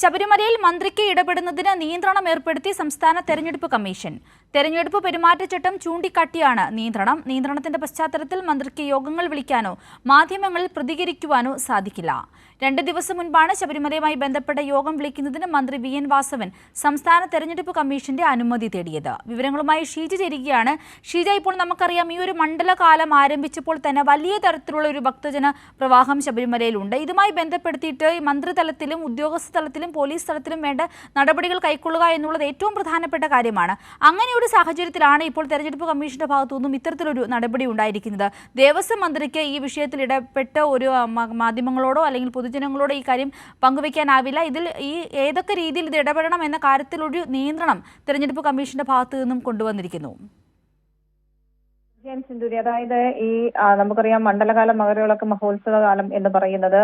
ശബരിമലയിൽ മന്ത്രിക്ക് ഇടപെടുന്നതിന് നിയന്ത്രണം ഏർപ്പെടുത്തി സംസ്ഥാന തെരഞ്ഞെടുപ്പ് കമ്മീഷൻ. തെരഞ്ഞെടുപ്പ് പെരുമാറ്റച്ചട്ടം ചൂണ്ടിക്കാട്ടിയാണ് നിയന്ത്രണം. നിയന്ത്രണത്തിന്റെ പശ്ചാത്തലത്തിൽ മന്ത്രിക്ക് യോഗങ്ങൾ വിളിക്കാനോ മാധ്യമങ്ങളിൽ പ്രതികരിക്കുവാനോ സാധിക്കില്ല. രണ്ട് ദിവസം മുൻപാണ് ശബരിമലയുമായി ബന്ധപ്പെട്ട യോഗം വിളിക്കുന്നതിന് മന്ത്രി വി. എൻ. വാസവൻ സംസ്ഥാന തെരഞ്ഞെടുപ്പ് കമ്മീഷന്റെ അനുമതി തേടിയത്. വിവരങ്ങളുമായി ഷീജ ചേരുകയാണ്. ഷീജ ഇപ്പോൾ നമുക്കറിയാം ഈ ഒരു മണ്ഡലകാലം ആരംഭിച്ചപ്പോൾ തന്നെ വലിയ തരത്തിലുള്ള ഒരു ഭക്തജന പ്രവാഹം ശബരിമലയിലുണ്ട്. ഇതുമായി ബന്ധപ്പെടുത്തിയിട്ട് മന്ത്രിതലത്തിലും ഉദ്യോഗസ്ഥ തലത്തിലും പോലീസ് തലത്തിലും വേണ്ട നടപടികൾ കൈക്കൊള്ളുക എന്നുള്ളത് ഏറ്റവും പ്രധാനപ്പെട്ട കാര്യമാണ്. അങ്ങനെ ഒരു സാഹചര്യത്തിലാണ് ഇപ്പോൾ തെരഞ്ഞെടുപ്പ് കമ്മീഷന്റെ ഭാഗത്തു നിന്നും ഇത്തരത്തിലൊരു നടപടി ഉണ്ടായിരിക്കുന്നത്. ദേവസ്വം മന്ത്രിക്ക് ഈ വിഷയത്തിൽ ഇടപെട്ട ഒരു മാധ്യമങ്ങളോടോ അല്ലെങ്കിൽ പൊതുജനങ്ങളോടോ ഈ കാര്യം പങ്കുവയ്ക്കാനാവില്ല ഇതിൽ ഈ ഏതൊക്കെ രീതിയിൽ ഇത് ഇടപെടണം എന്ന കാര്യത്തിലൊരു നിയന്ത്രണം തെരഞ്ഞെടുപ്പ് കമ്മീഷന്റെ ഭാഗത്തു നിന്നും കൊണ്ടുവന്നിരിക്കുന്നു. ജയൻ സിന്ധുരി അതായത് ഈ നമുക്കറിയാം മണ്ഡലകാല മകരവിളക്ക് മഹോത്സവ കാലം എന്ന് പറയുന്നത്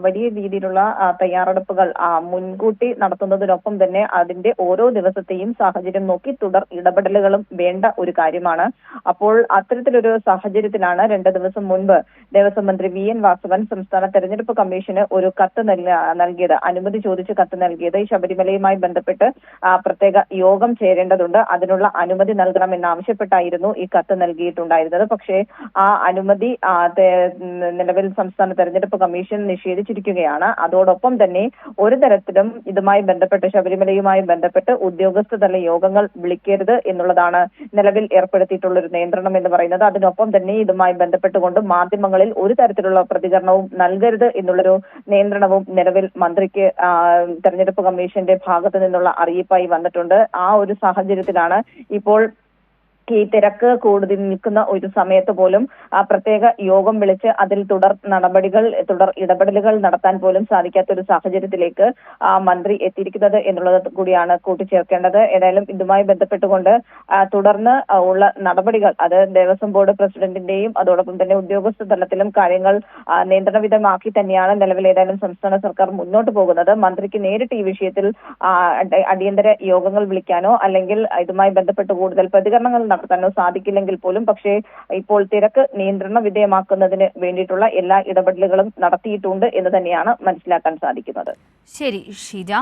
വലിയ രീതിയിലുള്ള തയ്യാറെടുപ്പുകൾ മുൻകൂട്ടി നടത്തുന്നതിനൊപ്പം തന്നെ അതിന്റെ ഓരോ ദിവസത്തെയും സാഹചര്യം നോക്കി തുടർ ഇടപെടലുകളും വേണ്ട ഒരു കാര്യമാണ്. അപ്പോൾ അത്തരത്തിലൊരു സാഹചര്യത്തിലാണ് രണ്ട് ദിവസം മുൻപ് ദേവസ്വം മന്ത്രി വി എൻ വാസവൻ സംസ്ഥാന തെരഞ്ഞെടുപ്പ് കമ്മീഷന് ഒരു കത്ത് നൽക- നൽകിയത് അനുമതി ചോദിച്ച് കത്ത് നൽകിയത്. ഈ ശബരിമലയുമായി ബന്ധപ്പെട്ട് പ്രത്യേക യോഗം ചേരേണ്ടതുണ്ട്. അതിനുള്ള അനുമതി നൽകണമെന്നാവശ്യപ്പെട്ടായിരുന്നു ഈ കത്ത് നൽകിയിട്ടുണ്ടായിരുന്നത് പക്ഷേ ആ അനുമതി നിലവിൽ സംസ്ഥാന തെരഞ്ഞെടുപ്പ് കമ്മീഷൻ നിഷേധിച്ചിരിക്കുകയാണ്. അതോടൊപ്പം തന്നെ ഒരു തരത്തിലും ഇതുമായി ബന്ധപ്പെട്ട് ശബരിമലയുമായി ബന്ധപ്പെട്ട് ഉദ്യോഗസ്ഥ തല യോഗങ്ങൾ വിളിക്കരുത് എന്നുള്ളതാണ് നിലവിൽ ഏർപ്പെടുത്തിയിട്ടുള്ള ഒരു നിയന്ത്രണം എന്ന് പറയുന്നത്. അതിനൊപ്പം തന്നെ ഇതുമായി ബന്ധപ്പെട്ടുകൊണ്ട് മാധ്യമങ്ങളിൽ ഒരു തരത്തിലുള്ള പ്രതികരണവും നൽകരുത് എന്നുള്ളൊരു നിയന്ത്രണവും നിലവിൽ മന്ത്രിക്ക് തെരഞ്ഞെടുപ്പ് കമ്മീഷന്റെ ഭാഗത്തു നിന്നുള്ള അറിയിപ്പായി വന്നിട്ടുണ്ട്. ആ ഒരു സാഹചര്യത്തിലാണ് ഇപ്പോൾ ഈ തിരക്ക് കൂടുതൽ നിൽക്കുന്ന ഒരു സമയത്ത് പോലും പ്രത്യേക യോഗം വിളിച്ച് അതിൽ തുടർ നടപടികൾ തുടർ ഇടപെടലുകൾ നടത്താൻ പോലും സാധിക്കാത്ത ഒരു സാഹചര്യത്തിലേക്ക് മന്ത്രി എത്തിയിരിക്കുന്നത് എന്നുള്ളത് കൂടിയാണ് കൂട്ടിച്ചേർക്കേണ്ടത്. ഏതായാലും ഇതുമായി ബന്ധപ്പെട്ടുകൊണ്ട് തുടർന്ന് ഉള്ള നടപടികൾ അത് ദേവസ്വം ബോർഡ് പ്രസിഡന്റിന്റെയും അതോടൊപ്പം തന്നെ ഉദ്യോഗസ്ഥ തലത്തിലും കാര്യങ്ങൾ നിയന്ത്രണവിധമാക്കി തന്നെയാണ് നിലവിൽ ഏതായാലും സംസ്ഥാന സർക്കാർ മുന്നോട്ട് പോകുന്നത്. മന്ത്രിക്ക് നേരിട്ട് ഈ വിഷയത്തിൽ അടിയന്തര യോഗങ്ങൾ വിളിക്കാനോ അല്ലെങ്കിൽ ഇതുമായി ബന്ധപ്പെട്ട് കൂടുതൽ പ്രതികരണങ്ങൾ നടത്താനോ സാധിക്കില്ലെങ്കിൽ പോലും പക്ഷേ ഇപ്പോൾ തിരക്ക് നിയന്ത്രണ വിധേയമാക്കുന്നതിന് വേണ്ടിയിട്ടുള്ള എല്ലാ ഇടപെടലുകളും നടത്തിയിട്ടുണ്ട് എന്ന് തന്നെയാണ് മനസ്സിലാക്കാൻ സാധിക്കുന്നത്. ശരി ഷീജ